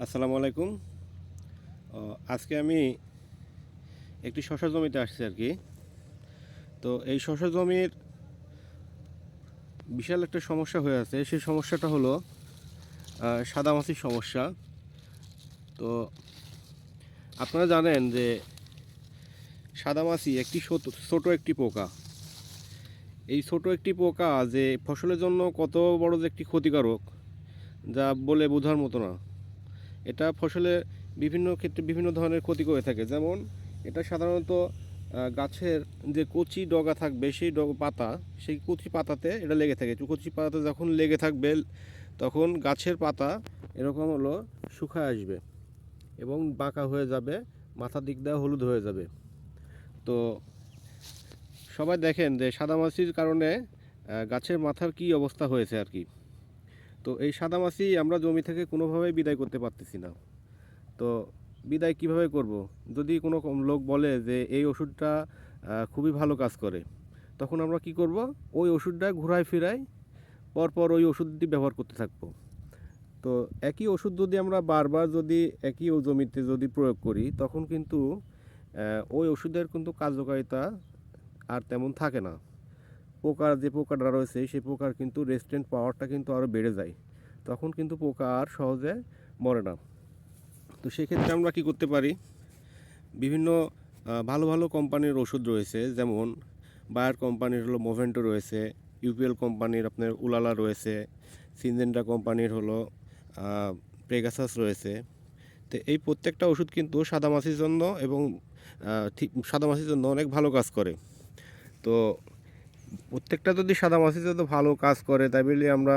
আসসালামু আলাইকুম। আজকে আমি একটি শশা জমিতে আসছি আর কি। তো এই শশা জমির বিশাল একটা সমস্যা হয়ে আছে। সেই সমস্যাটা হলো সাদামাছির সমস্যা। তো আপনারা জানেন যে সাদামাছি একটি ছোট একটি পোকা। এই ছোট একটি পোকা যে ফসলের জন্য কত বড় যে একটি ক্ষতিকারক, যা বলে বোঝার মতো না। এটা ফসলে বিভিন্ন ক্ষেত্রে বিভিন্ন ধরনের ক্ষতি করে থাকে। যেমন এটা সাধারণত গাছের যে কচি ডগা থাকবে, সেই ডগ পাতা, সেই কচি পাতাতে এটা লেগে থাকে। কচি পাতাতে যখন লেগে থাকবে, তখন গাছের পাতা এরকম হলো শুকায় আসবে এবং বাঁকা হয়ে যাবে, মাথার দিক দিয়ে হলুদ হয়ে যাবে। তো সবাই দেখেন যে সাদামাছির কারণে গাছের মাথার কি অবস্থা হয়েছে আর কি। তো এই সাদামাছি আমরা জমি থেকে কোনোভাবেই বিদায় করতে পারতেছি না। তো বিদায় কীভাবে করব? যদি কোনো লোক বলে যে এই ওষুধটা খুবই ভালো কাজ করে, তখন আমরা কি করব? ওই ওষুধটা ঘুরায় ফিরাই পরপর ওই ওষুধটি ব্যবহার করতে থাকব। তো একই ওষুধ যদি আমরা বারবার যদি একই ও জমিতে যদি প্রয়োগ করি, তখন কিন্তু ওই ওষুধের কিন্তু কার্যকারিতা আর তেমন থাকে না। পোকার যে পোকাটা রয়েছে, সেই পোকার কিন্তু রেস্টুরেন্ট পাওয়ারটা কিন্তু আরও বেড়ে যায়। তখন কিন্তু পোকা আর সহজে মরে না। তো সেক্ষেত্রে আমরা কি করতে পারি? বিভিন্ন ভালো ভালো কোম্পানির ওষুধ রয়েছে, যেমন বায়ার কোম্পানির হলো মোভেন্টো রয়েছে ইউপিএল কোম্পানির আপনার উলালা রয়েছে সিনজেন্ডা কোম্পানির হলো প্রেগাসাস রয়েছে। তো এই প্রত্যেকটা ওষুধ কিন্তু সাদামাছির জন্য এবং সাদামাছির জন্য অনেক ভালো কাজ করে। তো প্রত্যেকটা যদি সাদামাছির জন্য ভালো কাজ করে, তাই বলে আমরা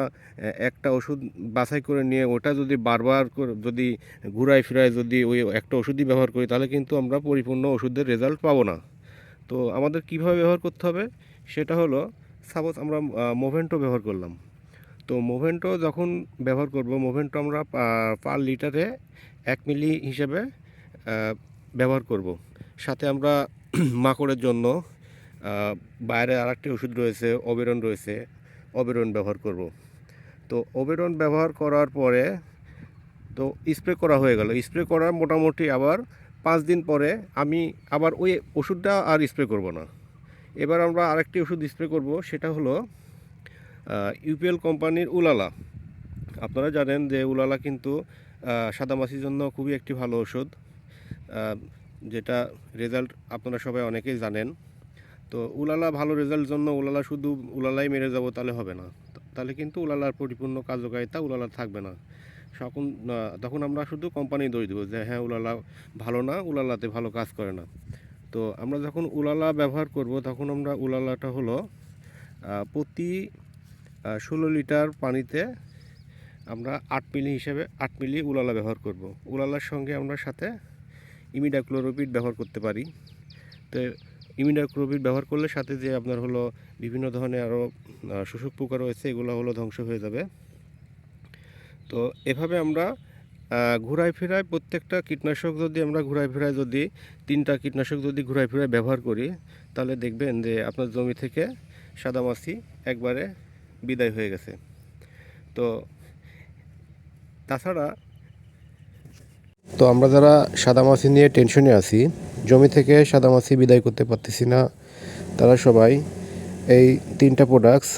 একটা ওষুধ বাছাই করে নিয়ে ওটা যদি বারবার করে, যদি ঘুরায় ফিরায় যদি ওই একটা ওষুধই ব্যবহার করি, তাহলে কিন্তু আমরা পরিপূর্ণ ওষুধের রেজাল্ট পাবো না। তো আমাদের কীভাবে ব্যবহার করতে হবে? সেটা হলো সাপোজ আমরা মোভেন্টো ব্যবহার করলাম। তো মোভেন্টো যখন ব্যবহার করব মোভেন্টো আমরা পার লিটারে এক মিলি হিসেবে ব্যবহার করব। সাথে আমরা মাকড়ের জন্য বাইরে আরেকটি ওষুধ রয়েছে অবেরন রয়েছে। অবেরন ব্যবহার করব। তো অবেরন ব্যবহার করার পরে তো স্প্রে করা হয়ে গেল। স্প্রে করার মোটামুটি আবার পাঁচ দিন পরে আমি আবার ওই ওষুধটা আর স্প্রে করব না। এবার আমরা আরেকটি ওষুধ স্প্রে করব, সেটা হলো ইউপিএল কোম্পানির উলালা। আপনারা জানেন যে উলালা কিন্তু সাদামাছির জন্য খুবই একটি ভালো ওষুধ। যেটা রেজাল্ট আপনারা সবাই অনেকেই জানেন। তো উলালা ভালো রেজাল্ট জন্য উলালা শুধু উলালাই মেরে যাব তাহলে হবে না। তাহলে কিন্তু উলালার পরিপূর্ণ কার্যকারিতা উলালার থাকবে না। সকল তখন আমরা শুধু কোম্পানি দোষ দেবো যে হ্যাঁ উলালা ভালো না, উলালাতে ভালো কাজ করে না। তো আমরা যখন উলালা ব্যবহার করব, তখন আমরা উলালাটা হলো প্রতি ষোলো লিটার পানিতে আমরা আট মিলি হিসেবে আট মিলি উলালা ব্যবহার করব। উলালার সঙ্গে আমরা সাথে ইমিডাক্লোরোপিড ব্যবহার করতে পারি। তো ইমিডাক্লোরোপিড ব্যবহার করলে সাথে যে আপনার হলো বিভিন্ন ধরনের আরও শোষক পোকা রয়েছে, এগুলো হলো ধ্বংস হয়ে যাবে। তো এভাবে আমরা ঘুরায় ফেরায় প্রত্যেকটা কীটনাশক যদি আমরা ঘুরায় ফেরায় যদি তিনটা কীটনাশক যদি ঘুরায় ফেরায় ব্যবহার করি, তাহলে দেখবেন যে আপনার জমি থেকে সাদামাছি একবারে বিদায় হয়ে গেছে। তো তাছাড়া তো আমরা যারা সাদামাছি নিয়ে টেনশনে আছি, জমি থেকে সাদামাছি বিদায় করতে পারতেছি না, তারা সবাই এই তিনটা প্রোডাক্টস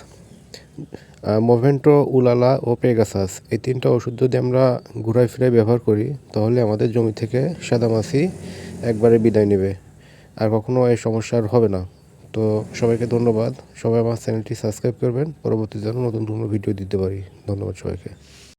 মোভেন্টো উলালা ও পেগাসাস এই তিনটা ওষুধ যদি আমরা ঘুরায় ফিরায় ব্যবহার করি, তাহলে আমাদের জমি থেকে সাদামাছি একবারে বিদায় নেবে। আর কখনো এই সমস্যা আর হবে না। তো সবাইকে ধন্যবাদ। সবাই আমার চ্যানেলটি সাবস্ক্রাইব করবেন। পরবর্তী যেন নতুন কোনো ভিডিও দিতে পারি। ধন্যবাদ সবাইকে।